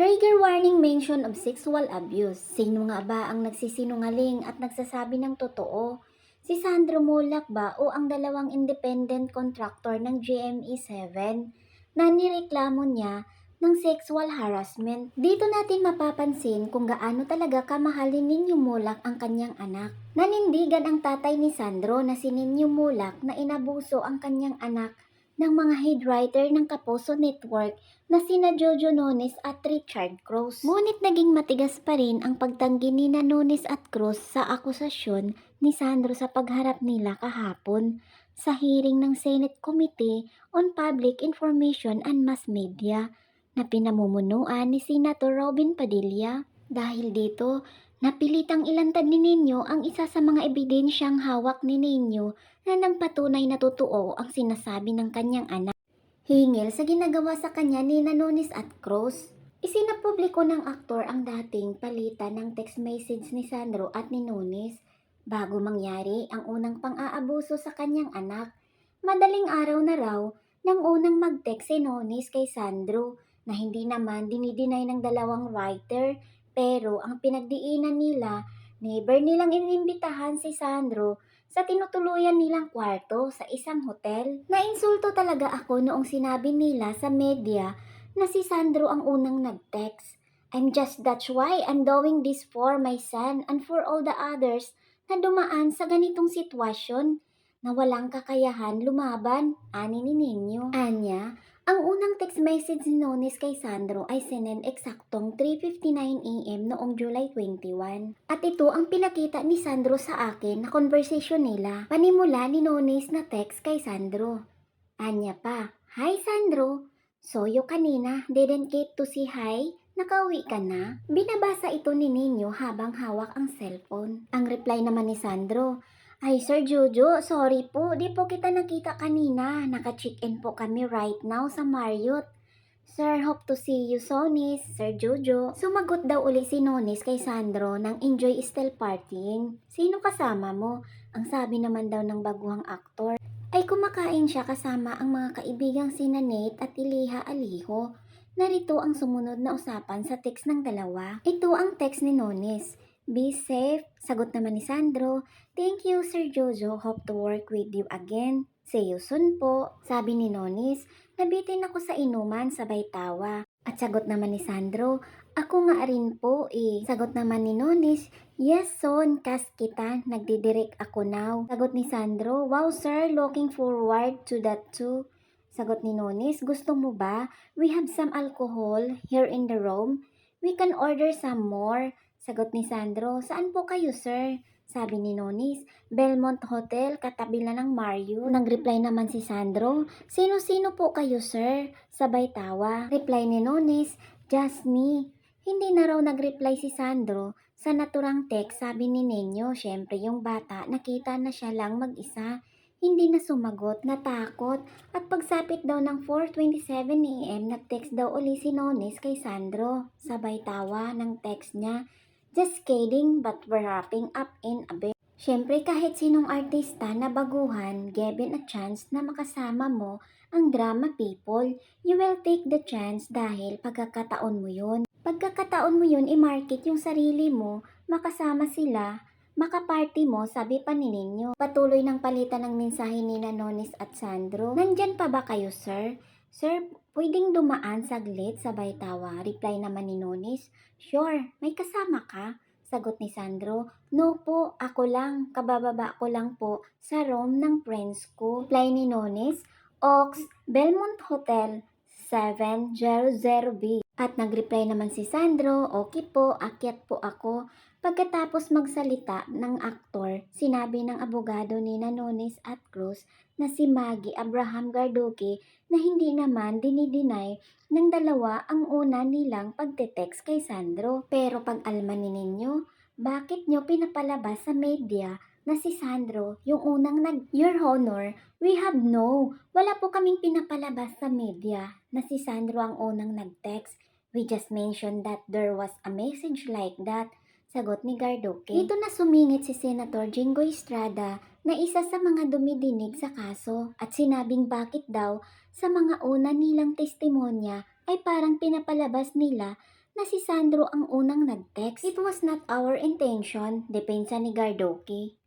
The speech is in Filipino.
Trigger warning mention of sexual abuse. Sino nga ba ang nagsisinungaling at nagsasabi ng totoo? Si Sandro Mulak ba o ang dalawang independent contractor ng GME7 na nireklamo niya ng sexual harassment? Dito natin mapapansin kung gaano talaga kamahal ni Ninyo Mulak ang kanyang anak. Nanindigan ang tatay ni Sandro na si Ninyo Mulak na inabuso ang kanyang anak ng mga head writer ng Kaposo Network na sina Jojo Nones at Richard Cruz. Ngunit naging matigas pa rin ang pagtanggi ni na Nones at Cruz sa akusasyon ni Sandro sa pagharap nila kahapon sa hearing ng Senate Committee on Public Information and Mass Media na pinamumunuan ni Senator Robin Padilla. Dahil dito, napilitang ilantad ni Ninyo ang isa sa mga ebidensyang hawak ni Ninyo na nagpatunay na totoo ang sinasabi ng kanyang anak. Hingil sa ginagawa sa kanya ni Nanonis at Cruz. Isinapubliko ng aktor ang dating palitan ng text message ni Sandro at ni Nunes bago mangyari ang unang pang-aabuso sa kanyang anak. Madaling araw na raw nang unang mag-text si Nunes kay Sandro na hindi naman dinidinay ng dalawang writer pero ang pinagdiinan nila, never nilang inimbitahan si Sandro sa tinutuluyan nilang kwarto sa isang hotel. Nainsulto talaga ako noong sinabi nila sa media na si Sandro ang unang nag-text. I'm just that's why I'm doing this for my son and for all the others na dumaan sa ganitong sitwasyon na walang kakayahan lumaban, ani ni Ninyo. Anya, ang unang text message ni Nones kay Sandro ay sinend eksaktong 3.59 am noong July 21. At ito ang pinakita ni Sandro sa akin na conversation nila. Panimula ni Nones na text kay Sandro. Anya pa, Hi Sandro, so you kanina didn't get to see hi? Nakauwi ka na? Binabasa ito ni Ninyo habang hawak ang cellphone. Ang reply naman ni Sandro, ay, Sir Jojo, sorry po. Di po kita nakita kanina. Naka-check-in po kami right now sa Marriott. Sir, hope to see you, Sonis. Sir Jojo. Sumagot daw uli si Nonis kay Sandro ng enjoy still partying. Sino kasama mo? Ang sabi naman daw ng baguhang aktor ay kumakain siya kasama ang mga kaibigang sina Nate at Iliha Aliho. Narito ang sumunod na usapan sa text ng dalawa. Ito ang text ni Nonis. Be safe. Sagot naman ni Sandro. Thank you, Sir Jojo. Hope to work with you again. See you soon po. Sabi ni Nonis. Nabitin ako sa inuman, sabay tawa. At sagot naman ni Sandro. Ako nga rin po eh. Sagot naman ni Nonis. Yes, son. Kas kita. Nagdidirect ako now. Sagot ni Sandro. Wow, sir. Looking forward to that too. Sagot ni Nonis. Gusto mo ba? We have some alcohol here in the room. We can order some more. Sagot ni Sandro, saan po kayo sir? Sabi ni Nonis, Belmont Hotel, katabi na ng Mario. Nag-reply naman si Sandro, sino-sino po kayo sir? Sabay tawa. Reply ni Nonis, just me. Hindi na raw nag-reply si Sandro. Sa naturang text, sabi ni Nenyo, syempre yung bata, nakita na siya lang mag-isa. Hindi na sumagot, natakot. At pagsapit daw ng 4.27am, nag-text daw uli si Nonis kay Sandro. Sabay tawa ng text niya, Just kidding, but we're wrapping up in a bit. Siyempre kahit sinong artista na baguhan, given a chance na makasama mo ang drama people, you will take the chance dahil pagkakataon mo yun. Pagkakataon mo yun, i-market yung sarili mo, makasama sila, makaparty mo, sabi pa ni Ninyo. Patuloy ng palitan ng mensahe ni Nanonis at Sandro. Nandyan pa ba kayo, sir? Sir, pwedeng dumaan saglit, sabay tawa. Reply naman ni Nonis, Sure, may kasama ka? Sagot ni Sandro, No po, ako lang, kabababa ko lang po sa room ng friends ko. Reply ni Nonis, Ox, Belmont Hotel, 700B. At nag-reply naman si Sandro, okay po, akyat po ako. Pagkatapos magsalita ng aktor, sinabi ng abogado ni Nanones at Cruz na si Maggie Abraham Garduque na hindi naman dinidinay ng dalawa ang una nilang pagte-text kay Sandro. Pero pag almanin ninyo, bakit nyo pinapalabas sa media na si Sandro yung unang nag Your Honor, we have no. Wala po kaming pinapalabas sa media na si Sandro ang unang nag-text. We just mentioned that there was a message like that. Sagot ni Garduque. Dito na sumingit si Senator Jingo Estrada na isa sa mga dumidinig sa kaso at sinabing bakit daw sa mga una nilang testimonya ay parang pinapalabas nila na si Sandro ang unang nag-text. It was not our intention, depensa ni Gardoki.